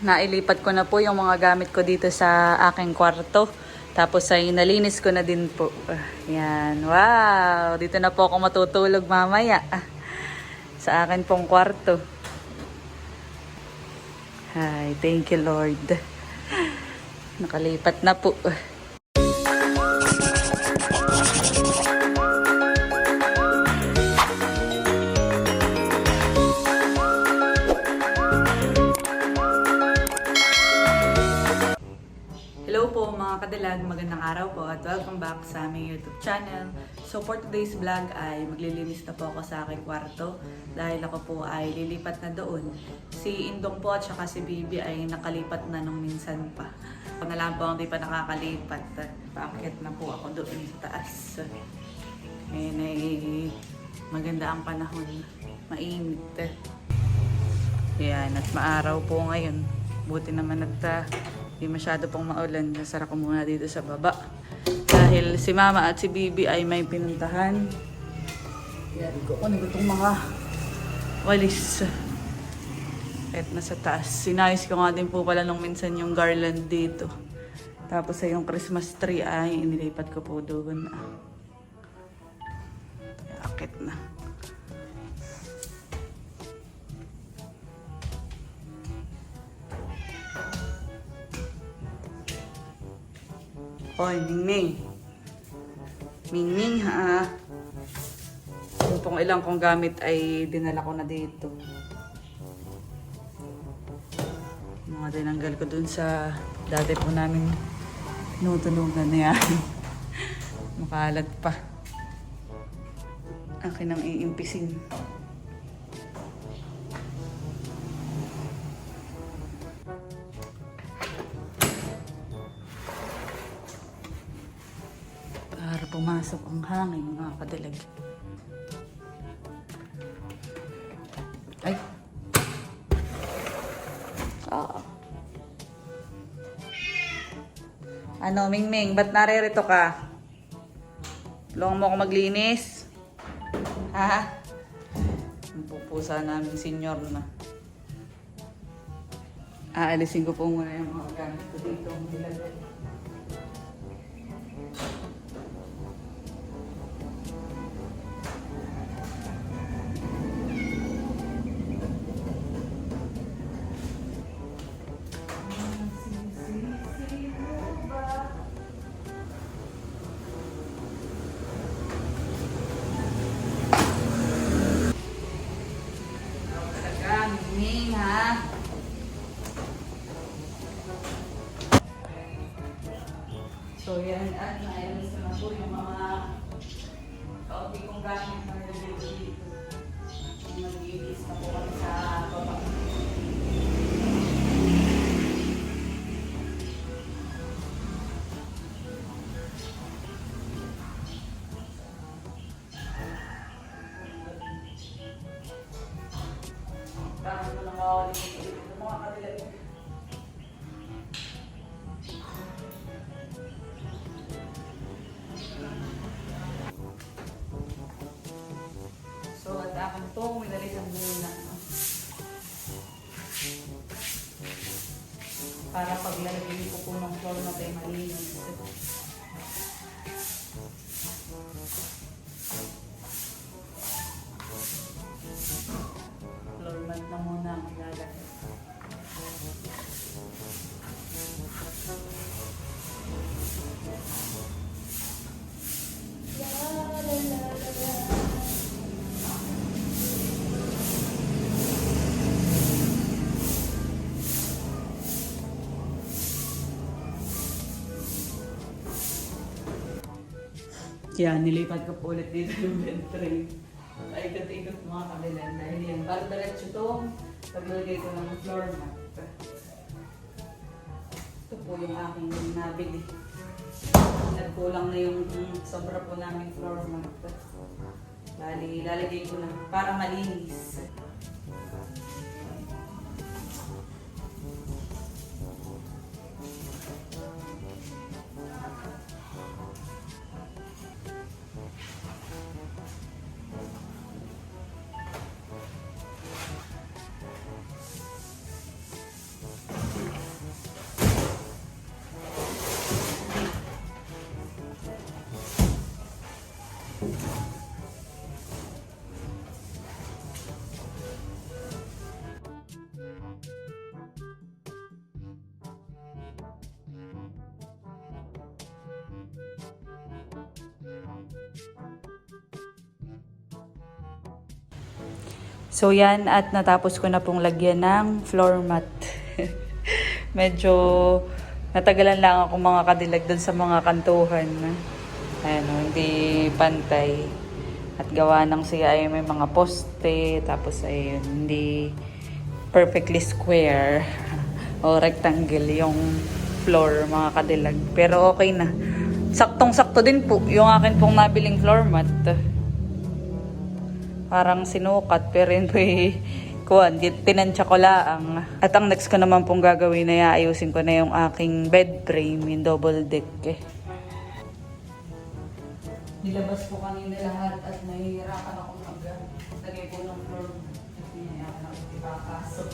Nailipat ko na po yung mga gamit ko dito sa aking kwarto. Tapos ay nalinis ko na din po. Yan. Wow! Dito na po ako matutulog mamaya. Sa akin pong kwarto. Hi, thank you Lord. Nakalipat na po. Mga kadalag, magandang araw po at welcome back sa aming YouTube channel. So for today's vlog ay maglilinis na po ako sa aking kwarto dahil ako po ay lilipat na doon. Si Indong po at saka si Bibi ay nakalipat na nung minsan pa. Ako na po ang di pa nakakalipat. Paakyat na po ako doon sa taas. Ngayon ay maganda ang panahon. Mainit. Yan, at maaraw po ngayon. Buti naman at ah, di masyado pong maulan. Nasara ko muna dito sa baba. Dahil si Mama at si Bibi ay may pinuntahan. Yan ko ko itong mga walis. Kahit nasa taas. Sinayos ko nga din po pala nung minsan yung garland dito. Tapos ay yung Christmas tree ay inilipat ko po doon. Akit na. Hoy, Mingming. Mingming, ha? Yung ilang kong gamit ay dinala ko na dito. Mga dinanggal ko dun sa dati po namin tinutulugan na yan. Makalat pa. Akin ang iimpisin. Para pumasok ang hangin, mga kadalag. Ay! Oo. Ano, Mingming, ba't naririto ka? Tulungan mo ako maglinis? Ha? Ang pupusa namin senyor na. Aalisin ko po muna yung mga gamit ko dito. Nilagay. So, yan, at naialis na po yung mga kaunti kong gamit na ko dito. Mag-iilis na po kami sa baba. At akin po, minalisan muna. Para paglalagay ko po ng floor mat ay malinis. Yan, nilipat ko po ulit dito yung bed tray. Paikot-ikot mga kabilan. Dahil yan, para diretso to, paglagay ko ng floor mat. Ito po yung aking nabili. Nagkulang na yung sobra po namin floor mat. Bali, lalagay ko na para malinis. So yan at natapos ko na pong lagyan ng floor mat. Medyo natagalan lang ako mga kadilag doon sa mga kantuhan. Ano, hindi pantay. At gawa ng siya ay may mga poste, tapos ay hindi perfectly square o rectangle yung floor mga kadilag. Pero okay na. Saktong-sakto din po yung akin pong nabiling floor mat. Parang sinukat pero yun po eh, kuwan, tinansya ko lang. At ang next ko naman pong gagawin na ayusin ko na yung aking bed frame, yung double deck eh. Nilabas ko kanina lahat at nahihirapan ako mag-lagay po ng floor. At hinayakan ako ipapasok.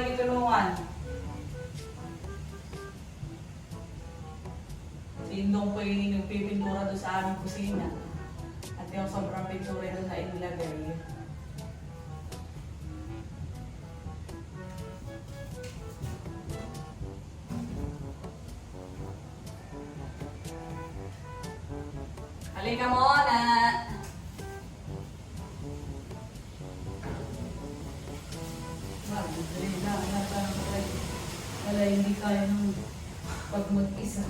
Lang yung makikitulungan. Si Indong po yung nagpipintura doon sa aming kusina. At yung sobrang pintura doon na inilagay. Halika muna! Wala hindi kaya ng pag mag-isa.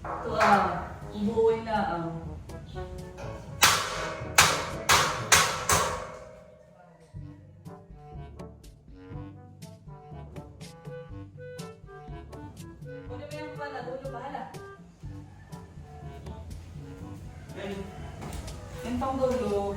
Ito ah, umuwi na ah. Kunin mo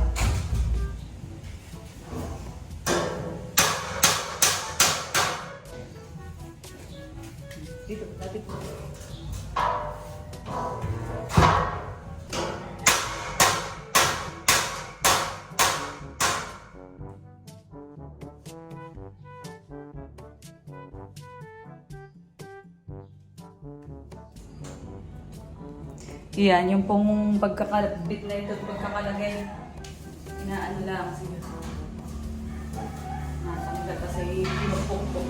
Yan, yung pong pagkakabit na ito, pagkakalagay. Inaano lang. Natanggal kasi pinupukpok.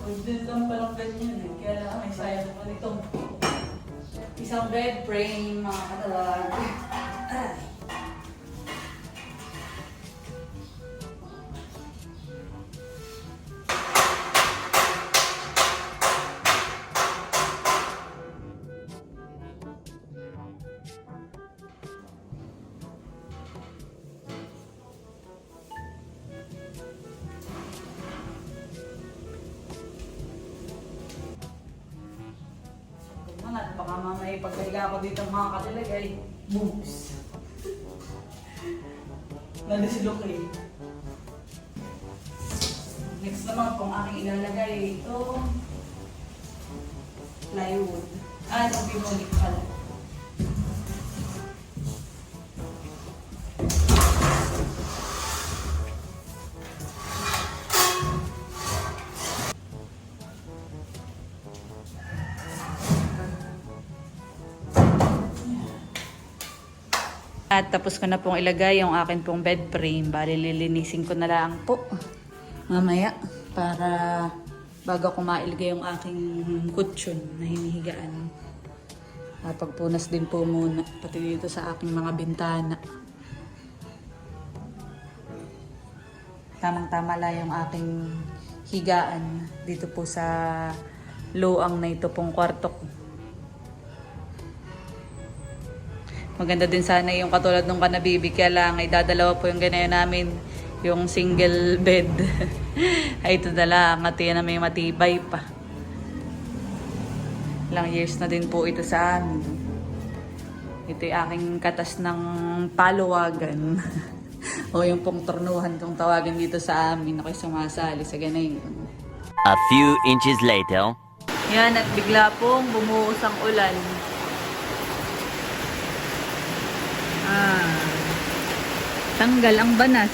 Ordin lang palang ganyan eh. Kaya lang may sayang pa nito. Isang bed frame, mga katalag. Ay. Dito mga katilag ay boobs. Nalisilok eh. Next naman kung aking ilalagay ito plywood. Ah, ito bimonic pala. At tapos ko na pong ilagay yung akin pong bed frame. Bali, lilinisin ko na lang po. Mamaya. Para bago ko mailagay yung aking kutsyon na hinihigaan. Napagpunas din po muna, pati dito sa aking mga bintana. Tamang-tama lang yung aking higaan dito po sa luang na ito pong kwarto ko. Maganda din sana yung katulad nung kanabibi, kaya lang ay dadalawa po yung ganyan namin, yung single bed. ay ito na lang, at yan na may matibay pa. Ilang years na din po ito sa amin. Ito yung aking katas ng paluwagan. o yung pong tornuhan kung tawagin dito sa amin. Ako'y sumasali sa ganyan. A few inches later. Yan, at bigla pong bumuhos ang ulan. Ah, tanggal ang banas.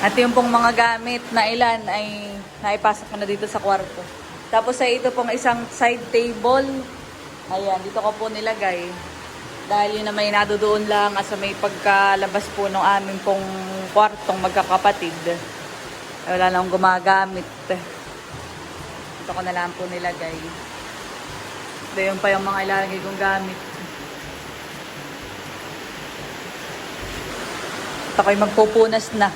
At yung pong mga gamit na ilan ay naipasok ko na dito sa kwarto. Tapos ay ito pong isang side table. Ayan, dito ko po nilagay. Dahil yun na may nadudoon lang as may pagkalabas po ng aming pong kwartong magkakapatid. Wala na akong gumagamit. Ito ko na lang po nilagay. Ito yung pa yung mga ilalagay kong gamit. Ito ko'y magpupunas na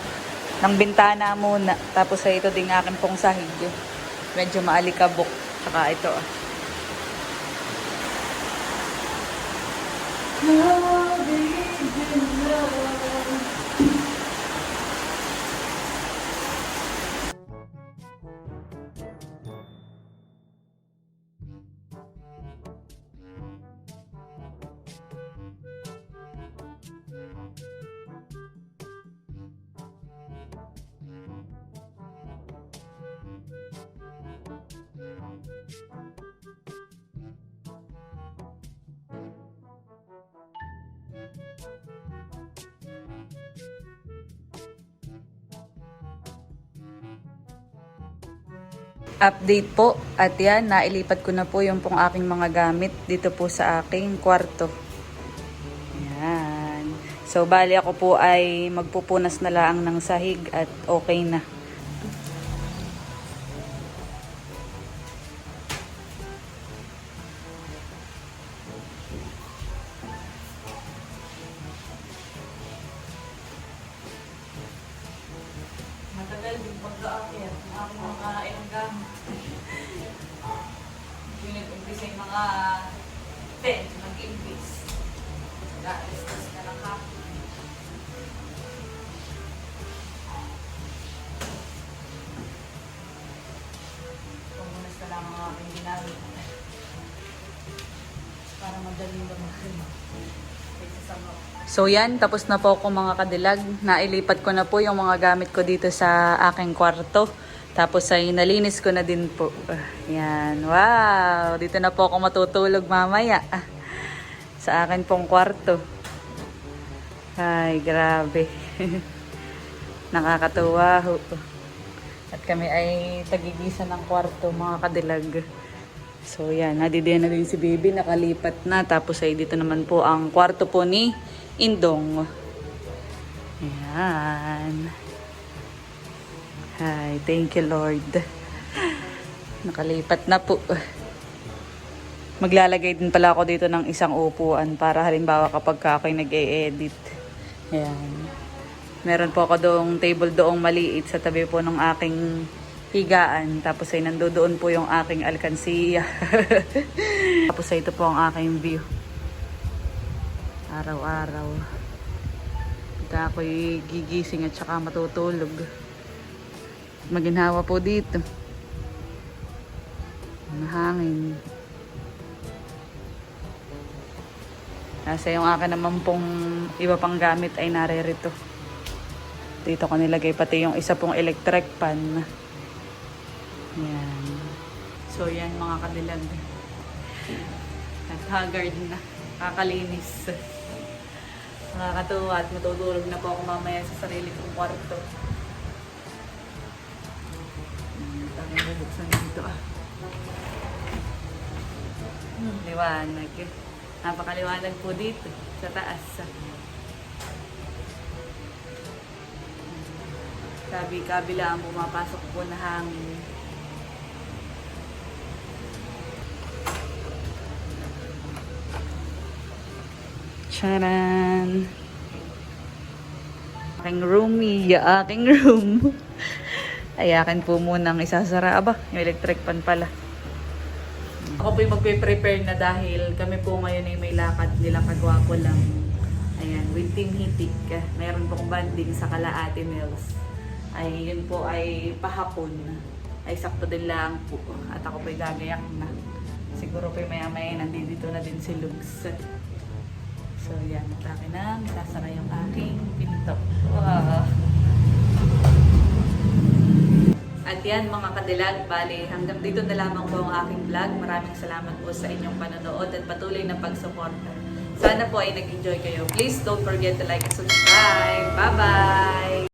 ng bintana muna. Tapos ay ito din akin pong sahig. Medyo maalikabok. Saka ito ah. Update po. At yan, nailipat ko na po yung pong aking mga gamit dito po sa aking kwarto. Yan. So, bali ako po ay magpupunas na lang ng sahig at okay na. Nag-aalis na lang ang aking ginamit. Para madaling mga So yan, tapos na po ako mga kadilag. Nailipat ko na po yung mga gamit ko dito sa aking kwarto. Tapos ay nalinis ko na din po. Ah, Yan, wow! Dito na po ako matutulog mamaya. Sa akin pong kwarto. Ay, grabe. Nakakatuwa. At kami ay tagigisa ng kwarto mga kadilag. So yan, nadidiyan na din si Baby, nakalipat na. Tapos ay dito naman po ang kwarto po ni Indong. Ayan. Hi, thank you Lord. Nakalipat na po. Maglalagay din pala ako dito ng isang upuan para halimbawa kapag ka ako'y nag-e-edit. Ayan. Meron po ako doong table doong maliit sa tabi po ng aking higaan. Tapos ay nandoon po yung aking alkansiya. Tapos ay ito po ang aking view. Araw-araw. Pagka ako'y gigising at saka matutulog. Maginhawa po dito. Mahangin. Kasi yung akin naman pong iba pang gamit ay naririto. Dito ko nilagay pati yung isa pong electric pan. Yan. So yan mga kadilag. At haggard na. Kakalinis. Nakakatuwa at matutulog na po ako mamaya sa sarili kong kwarto. Hmm, Tangin mo buksan dito ah. Hmm, liwanag. Napakaliwanag po dito sa taas. Sabi, kabila ang pumapasok po na hangin. Charan! Aking roomie, aking room. Ay, akin po munang isasara. Aba, yung electric pan pala. Ako po yung magpe-prepare na dahil kami po ngayon ay may lakad nila kagwapo lang. Ayan, with Team Hitik. Mayroon pong banding sa Kalaate Mills. Ay, yun po ay pahapon. Ay, sakto din lang po. At ako po ay gagayak na. Siguro po maya maya nandito na din si Lugs. So, yan. At akin na. Sasara yung aking pinto. Wow. At yan mga kadilag, bali hanggang dito na lamang po ang aking vlog. Maraming salamat po sa inyong panonood at patuloy na pagsuporta. Sana po ay nag-enjoy kayo. Please don't forget to like and subscribe. Bye-bye!